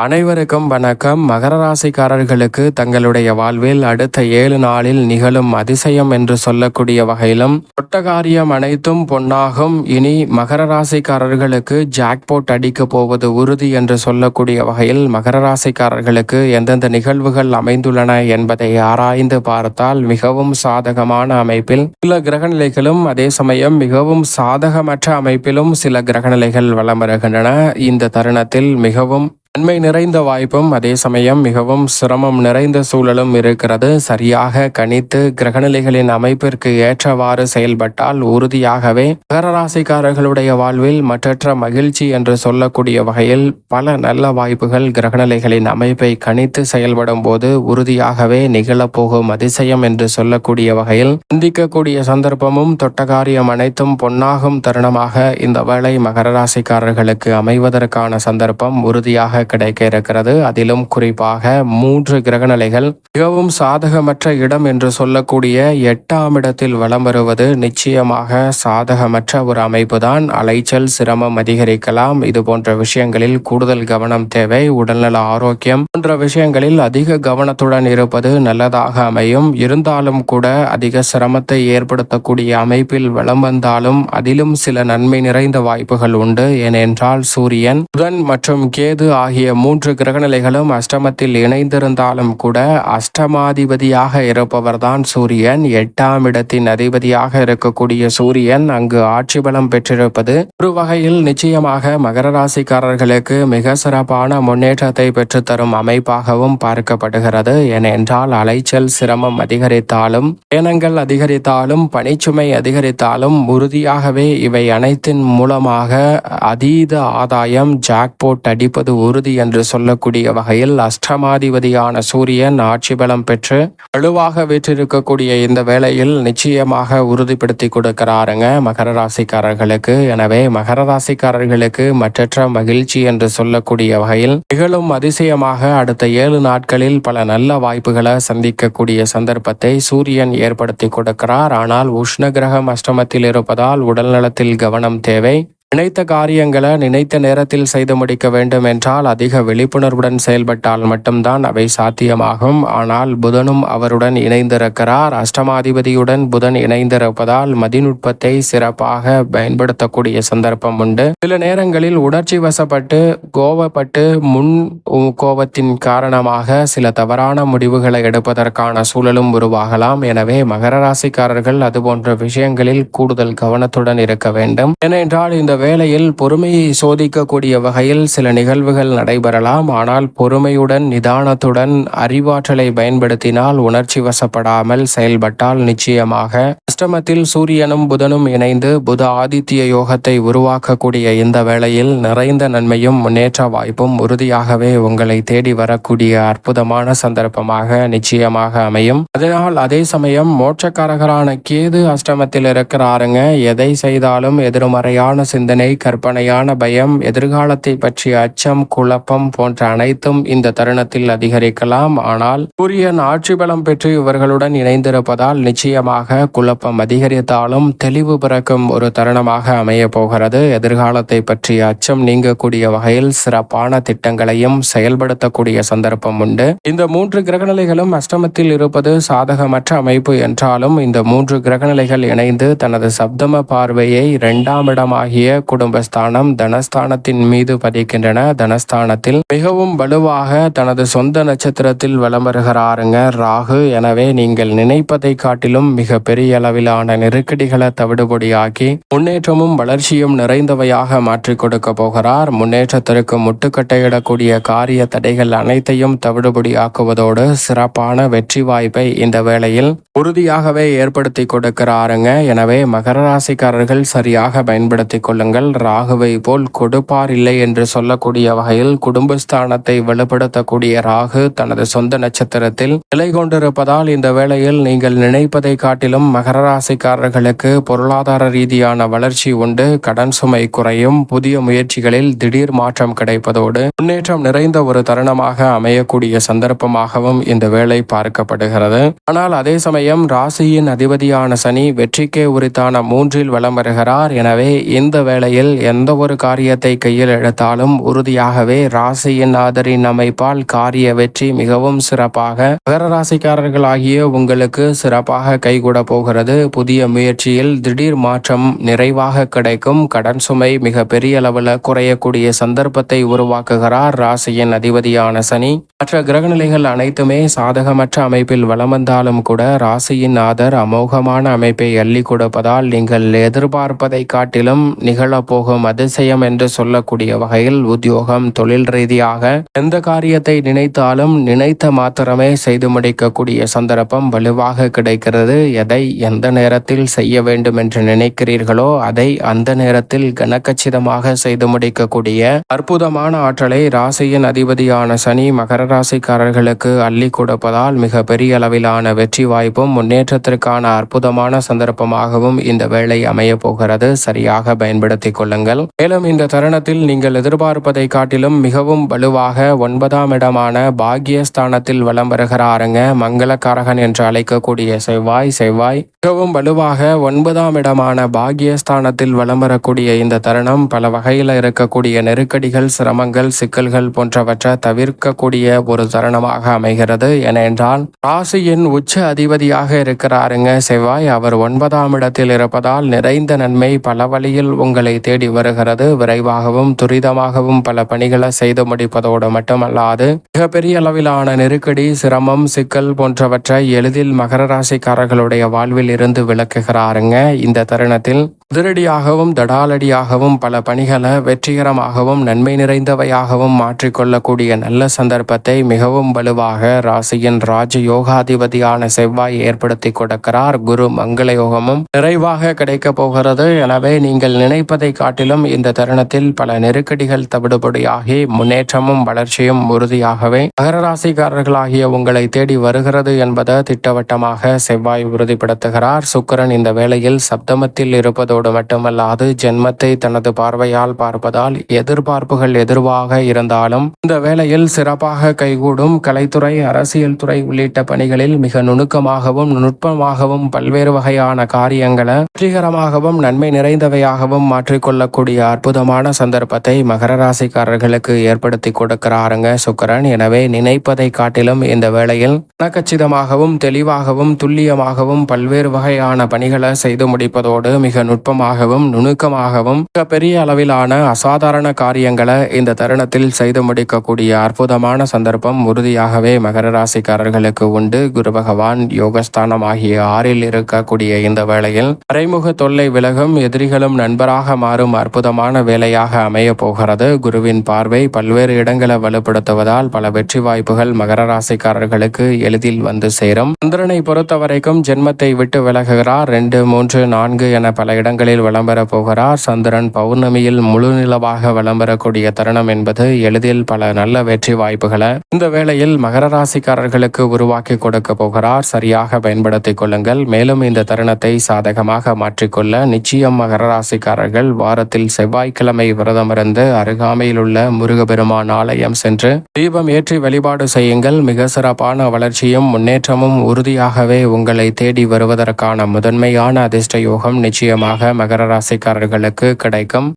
அனைவருக்கும் வணக்கம். மகர ராசிக்காரர்களுக்கு தங்களுடைய வாழ்வில் அடுத்த ஏழு நாளில் நிகழும் அதிசயம் என்று சொல்லக்கூடிய வகையிலும் தொட்டகாரியம் அனைத்தும் பொன்னாகும். இனி மகர ராசிக்காரர்களுக்கு ஜாக்போட் அடிக்க போவது உறுதி என்று சொல்லக்கூடிய வகையில் மகர ராசிக்காரர்களுக்கு எந்தெந்த நிகழ்வுகள் அமைந்துள்ளன என்பதை ஆராய்ந்து பார்த்தால் மிகவும் சாதகமான அமைப்பில் சில கிரகநிலைகளும் அதே சமயம் மிகவும் சாதகமற்ற அமைப்பிலும் சில கிரகநிலைகள் வலம் வருகின்றன. இந்த தருணத்தில் மிகவும் நன்மை நிறைந்த வாய்ப்பும் அதே சமயம் மிகவும் சிரமம் நிறைந்த சூழலும் இருக்கிறது. சரியாக கணித்து கிரகநிலைகளின் அமைப்பிற்கு ஏற்றவாறு செயல்பட்டால் உறுதியாகவே மகரராசிக்காரர்களுடைய வாழ்வில் மற்றற்ற மகிழ்ச்சி என்று சொல்லக்கூடிய வகையில் பல நல்ல வாய்ப்புகள் கிரகநிலைகளின் அமைப்பை கணித்து செயல்படும் போது உறுதியாகவே நிகழப்போகும் அதிசயம் என்று சொல்லக்கூடிய வகையில் சிந்திக்கக்கூடிய சந்தர்ப்பமும் தொட்டகாரியம் அனைத்தும் பொன்னாகும் தருணமாக இந்த வேளை மகர ராசிக்காரர்களுக்கு அமைவதற்கான சந்தர்ப்பம் உறுதியாக கிடைக்க இருக்கிறது. அதிலும் குறிப்பாக மூன்று கிரகநிலைகள் மிகவும் சாதகமற்ற இடம் என்று சொல்லக்கூடிய எட்டாம் இடத்தில் வலம் வருவது நிச்சயமாக சாதகமற்ற ஒரு அமைப்பு தான் அலைச்சல் சிரமம் அதிகரிக்கலாம். இது போன்ற விஷயங்களில் கூடுதல் கவனம் தேவை. உடல்நல ஆரோக்கியம் போன்ற விஷயங்களில் அதிக கவனத்துடன் இருப்பது நல்லதாக அமையும். இருந்தாலும் கூட அதிக சிரமத்தை ஏற்படுத்தக்கூடிய அமைப்பில் வலம் வந்தாலும் அதிலும் சில நன்மை நிறைந்த வாய்ப்புகள் உண்டு. ஏனென்றால் சூரியன் புதன் மற்றும் கேது ஆகிய மூன்று கிரகநிலைகளும் அஷ்டமத்தில் இணைந்திருந்தாலும் கூட அஷ்டமாதிபதியாக இருப்பவர்தான் சூரியன். எட்டாம் இடத்தின் அதிபதியாக இருக்கக்கூடிய சூரியன் அங்கு ஆட்சி பலம் பெற்றிருப்பது ஒரு வகையில் நிச்சயமாக மகர ராசிக்காரர்களுக்கு மிக சிறப்பான முன்னேற்றத்தை பெற்றுத்தரும் அமைப்பாகவும் பார்க்கப்படுகிறது. ஏனென்றால் அலைச்சல் சிரமம் அதிகரித்தாலும் பயணங்கள் அதிகரித்தாலும் பணிச்சுமை அதிகரித்தாலும் உறுதியாகவே இவை அனைத்தின் மூலமாக அதீத ஆதாயம் ஜாக்போட் அடிப்பது உறுதி என்று சொல்லக்கூடிய வகையில் அஷ்டமாதிபதியான சூரியன் ஆட்சி பலம் பெற்று வலுவாக வீற்றிருக்கக்கூடிய இந்த வேளையில் நிச்சயமாக உறுதிப்படுத்தி கொடுக்கிறாருங்க மகர ராசிக்காரர்களுக்கு. எனவே மகர ராசிக்காரர்களுக்கு மற்றற்ற மகிழ்ச்சி என்று சொல்லக்கூடிய வகையில் நிகழும் அதிசயமாக அடுத்த ஏழு நாட்களில் பல நல்ல வாய்ப்புகளை சந்திக்கக்கூடிய சந்தர்ப்பத்தை சூரியன் ஏற்படுத்தி கொடுக்கிறார். ஆனால் உஷ்ண கிரகம் அஷ்டமத்தில் இருப்பதால் உடல் நலத்தில் கவனம் தேவை. நினைத்த காரியங்களை நினைத்த நேரத்தில் செய்து முடிக்க வேண்டும் என்றால் அதிக விழிப்புணர்வுடன் செயல்பட்டால் மட்டும்தான் அவை சாத்தியமாகும். ஆனால் புதனும் அவருடன் இணைந்திருக்கிறார். அஷ்டமாதிபதியுடன் புதன் இணைந்திருப்பதால் மதிநுட்பத்தை சிறப்பாக பயன்படுத்தக்கூடிய சந்தர்ப்பம் உண்டு. சில நேரங்களில் உணர்ச்சி வசப்பட்டு கோவப்பட்டு முன் கோபத்தின் காரணமாக சில தவறான முடிவுகளை எடுப்பதற்கான சூழலும் உருவாகலாம். எனவே மகர ராசிக்காரர்கள் அதுபோன்ற விஷயங்களில் கூடுதல் கவனத்துடன் இருக்க வேண்டும். ஏனென்றால் இந்த வேளையில் பொறுமையை சோதிக்கக்கூடிய வகையில் சில நிகழ்வுகள் நடைபெறலாம். ஆனால் பொறுமையுடன் நிதானத்துடன் அறிவாற்றலை பயன்படுத்தினால் உணர்ச்சி வசப்படாமல் செயல்பட்டால் நிச்சயமாக அஷ்டமத்தில் சூரியனும் புதனும் இணைந்து புத ஆதித்ய யோகத்தை உருவாக்கக்கூடிய இந்த வேளையில் நிறைந்த நன்மையும் முன்னேற்ற வாய்ப்பும் உறுதியாகவே உங்களை தேடி வரக்கூடிய அற்புதமான சந்தர்ப்பமாக நிச்சயமாக அமையும். அதனால் அதே சமயம் மோட்சக்காரகரான கேது அஷ்டமத்தில் இருக்கிறாருங்க. எதை செய்தாலும் எதிர்மறையான சிந்தனை சிந்தனை கற்பனையான பயம் எதிர்காலத்தை பற்றிய அச்சம் குழப்பம் போன்ற அனைத்தும் இந்த தருணத்தில் அதிகரிக்கலாம். ஆனால் சூரியன் ஆட்சி பலம் பெற்று இவர்களுடன் இணைந்திருப்பதால் நிச்சயமாக குழப்பம் அதிகரித்தாலும் தெளிவு பிறக்கும் ஒரு தருணமாக அமைய போகிறது. எதிர்காலத்தை பற்றிய அச்சம் நீங்கக்கூடிய வகையில் சிறப்பான திட்டங்களையும் செயல்படுத்தக்கூடிய சந்தர்ப்பம் உண்டு. இந்த மூன்று கிரகநிலைகளும் அஷ்டமத்தில் இருப்பது சாதகமற்ற அமைப்பு என்றாலும் இந்த மூன்று கிரகநிலைகள் இணைந்து தனது சப்தம பார்வையை இரண்டாம் இடமாகிய குடும்பஸ்தானம் தனஸ்தானத்தின் மீது பதிக்கின்றன. தனஸ்தானத்தில் மிகவும் வலுவாக தனது சொந்த நட்சத்திரத்தில் வலம் வருகிறாருங்க ராகு. எனவே நீங்கள் நினைப்பதை காட்டிலும் மிக பெரிய அளவிலான நெருக்கடிகளை தவிடுபடியாக்கி முன்னேற்றமும் வளர்ச்சியும் நிறைந்தவையாக மாற்றிக் கொடுக்க போகிறார். முன்னேற்றத்திற்கு முட்டுக்கட்டையிடக்கூடிய காரிய தடைகள் அனைத்தையும் தவிடுபடியாக்குவதோடு சிறப்பான வெற்றி வாய்ப்பை இந்த வேளையில் உறுதியாகவே ஏற்படுத்தி கொடுக்கிறாருங்க. எனவே மகர ராசிக்காரர்கள் சரியாக பயன்படுத்திக் கொள்ளுங்கள். ராகுவை போல் கொடுப்பார் இல்லை என்று சொல்லக்கூடிய வகையில் குடும்பஸ்தானத்தை வெளிப்படுத்தக்கூடிய ராகு தனது சொந்த நட்சத்திரத்தில் நிலை கொண்டிருப்பதால் இந்த வேளையில் நீங்கள் நினைப்பதை காட்டிலும் மகர ராசிக்காரர்களுக்கு பொருளாதார ரீதியான வளர்ச்சி உண்டு. கடன் சுமை குறையும். புதிய முயற்சிகளில் திடீர் மாற்றம் கிடைப்பதோடு முன்னேற்றம் நிறைந்த ஒரு தருணமாக அமையக்கூடிய சந்தர்ப்பமாகவும் இந்த வேலை பார்க்கப்படுகிறது. ஆனால் அதே சமயம் ராசியின் அதிபதியான சனி வெற்றிக்கே உரித்தான மூன்றில் வலம் வருகிறார். எனவே இந்த வேளையில் எந்த ஒரு காரியத்தை கையில் எடுத்தாலும் உறுதியாகவே ராசியின் ஆதரின் அமைப்பால் காரிய வெற்றி மிகவும் சிறப்பாக மகர ராசிக்காரர்களாகிய உங்களுக்கு சிறப்பாக கைகூட போகிறது. புதிய முயற்சியில் திடீர் மாற்றம் நிறைவாக கிடைக்கும். கடன் சுமை மிக பெரிய அளவில் குறையக்கூடிய சந்தர்ப்பத்தை உருவாக்குகிறார் ராசியின் அதிபதியான சனி. மற்ற கிரகநிலைகள் அனைத்துமே சாதகமற்ற அமைப்பில் வளம் வந்தாலும் கூட ராசியின் ஆதர் அமோகமான அமைப்பை அள்ளி கொடுப்பதால் நீங்கள் எதிர்பார்ப்பதை காட்டிலும் நிகழப்போகும் அதிசயம் என்று சொல்லக்கூடிய வகையில் உத்தியோகம் தொழில் ரீதியாக எந்த காரியத்தை நினைத்தாலும் நினைத்த மாத்திரமே செய்து முடிக்கக்கூடிய சந்தர்ப்பம் வலுவாக கிடைக்கிறது. எதை எந்த நேரத்தில் செய்ய வேண்டும் என்று நினைக்கிறீர்களோ அதை அந்த நேரத்தில் கனக்கச்சிதமாக செய்து முடிக்கக்கூடிய அற்புதமான ஆற்றலை ராசியின் அதிபதியான சனி மகர ராசிக்காரர்களுக்கு அள்ளி கொடுப்பதால் மிக பெரிய அளவிலான வெற்றி வாய்ப்பும் முன்னேற்றத்திற்கான அற்புதமான சந்தர்ப்பமாகவும் இந்த வேலை அமைய போகிறது. சரியாக பயன்படுத்திக் கொள்ளுங்கள். மேலும் இந்த தருணத்தில் நீங்கள் எதிர்பார்ப்பதை காட்டிலும் மிகவும் வலுவாக ஒன்பதாம் இடமான பாக்யஸ்தானத்தில் வலம் வருகிறாருங்க. மங்களக்காரகன் என்று அழைக்கக்கூடிய செவ்வாய் செவ்வாய். மிகவும் வலுவாக ஒன்பதாம் இடமான பாக்யஸ்தானத்தில் வலம் வரக்கூடிய இந்த தருணம் பல வகையில் இருக்கக்கூடிய நெருக்கடிகள் சிரமங்கள் சிக்கல்கள் போன்றவற்றை தவிர்க்கக்கூடிய ஒரு தருணமாக அமைகிறது. ஏனென்றால் ராசியின் உச்ச அதிபதியாக இருக்கிறாருங்க செவ்வாய். அவர் ஒன்பதாம் இடத்தில் இருப்பதால் நிறைந்த நன்மை பல வழியில் உங்கள் தேடி வருகிறது. விரைவாகவும் துரிதமாகவும் பல பணிகளை செய்து முடிப்பதோடு மட்டுமல்லாது மிகப்பெரிய அளவிலான நெருக்கடி சிரமம் சிக்கல் போன்றவற்றை எளிதில் மகர ராசிக்காரர்களுடைய வாழ்வில் இருந்து விளக்குகிறாருங்க. இந்த தருணத்தில் அதிரடியாகவும் தடாலடியாகவும் பல பணிகளை வெற்றிகரமாகவும் நன்மை நிறைந்தவையாகவும் மாற்றிக்கொள்ளக்கூடிய நல்ல சந்தர்ப்பத்தை மிகவும் வலுவாக ராசியின் ராஜ யோகாதிபதியான செவ்வாய் ஏற்படுத்தி கொடுக்கிறார். குரு மங்கள யோகமும் நிறைவாக கிடைக்க போகிறது. எனவே நீங்கள் நினைப்பதை காட்டிலும் இந்த தருணத்தில் பல நெருக்கடிகள் தவிடுபடியாகி முன்னேற்றமும் வளர்ச்சியும் உறுதியாகவே மகர ராசிக்காரர்களாகிய உங்களை தேடி வருகிறது என்பதை திட்டவட்டமாக செவ்வாய் உறுதிப்படுத்துகிறார். சுக்கிரன் இந்த வேளையில் சப்தமத்தில் இருப்பதோடு மட்டுமல்லாது ஜென்மத்தை தனது பார்வையால் பார்ப்பதால் எதிர்பார்ப்புகள் எதிர்வாக இருந்தாலும் இந்த வேளையில் சிறப்பாக கைகூடும் கலைத்துறை அரசியல் துறை உள்ளிட்ட பணிகளில் மிக நுணுக்கமாகவும் நுட்பமாகவும் பல்வேறு வகையான காரியங்களை வெற்றிகரமாகவும் நன்மை நிறைந்தவையாகவும் மாற்றிக்கொள்ளக்கூடிய அற்புதமான சந்தர்ப்பத்தை மகர ராசிக்காரர்களுக்கு ஏற்படுத்தி கொடுக்கிறாருங்க சுக்கரன். எனவே நினைப்பதை காட்டிலும் இந்த வேளையில் கச்சிதமாகவும் தெளிவாகவும் துல்லியமாகவும் பல்வேறு வகையான பணிகளை செய்து முடிப்பதோடு மிக நுட்ப நுட்பமாகவும் நுணுக்கமாகவும் மிக பெரிய அளவிலான அசாதாரண காரியங்களை இந்த தருணத்தில் செய்து முடிக்கக்கூடிய அற்புதமான சந்தர்ப்பம் உறுதியாகவே மகர ராசிக்காரர்களுக்கு உண்டு. குரு பகவான் யோகஸ்தானம் ஆகிய ஆறில் இருக்கக்கூடிய இந்த வேளையில் மறைமுக தொல்லை விலகும் எதிரிகளும் நண்பராக மாறும் அற்புதமான வேலையாக அமைய போகிறது. குருவின் பார்வை பல்வேறு இடங்களை வலுப்படுத்துவதால் பல வெற்றி வாய்ப்புகள் மகர ராசிக்காரர்களுக்கு எளிதில் வந்து சேரும். சந்திரனை பொறுத்தவரைக்கும் ஜென்மத்தை விட்டு விலகுகிறார். ரெண்டு மூன்று நான்கு என பல இடங்களில் விளம்பர போகிறார் சந்திரன் பௌர்ணமியில் முழு நிலவாக விளம்பரக்கூடிய தருணம் என்பது எளிதில் பல நல்ல வெற்றி வாய்ப்புகளை இந்த வேளையில் மகர ராசிக்காரர்களுக்கு உருவாக்கி கொடுக்க போகிறார் சரியாக பயன்படுத்திக் கொள்ளுங்கள். மேலும் இந்த தருணத்தை சாதகமாக மாற்றிக்கொள்ள நிச்சயம் மகர ராசிக்காரர்கள் வாரத்தில் செவ்வாய்க்கிழமை விரதமிருந்து அருகாமையில் உள்ள முருகபெருமான் ஆலயம் சென்று தீபம் ஏற்றி வழிபாடு செய்யுங்கள். மிக சிறப்பான வளர்ச்சியும் முன்னேற்றமும் உறுதியாகவே உங்களை தேடி வருவதற்கான முதன்மையான அதிர்ஷ்ட யோகம் நிச்சயமாக நிச்சயமாக மகர ராசிக்காரர்களுக்கு கிடைக்கும்.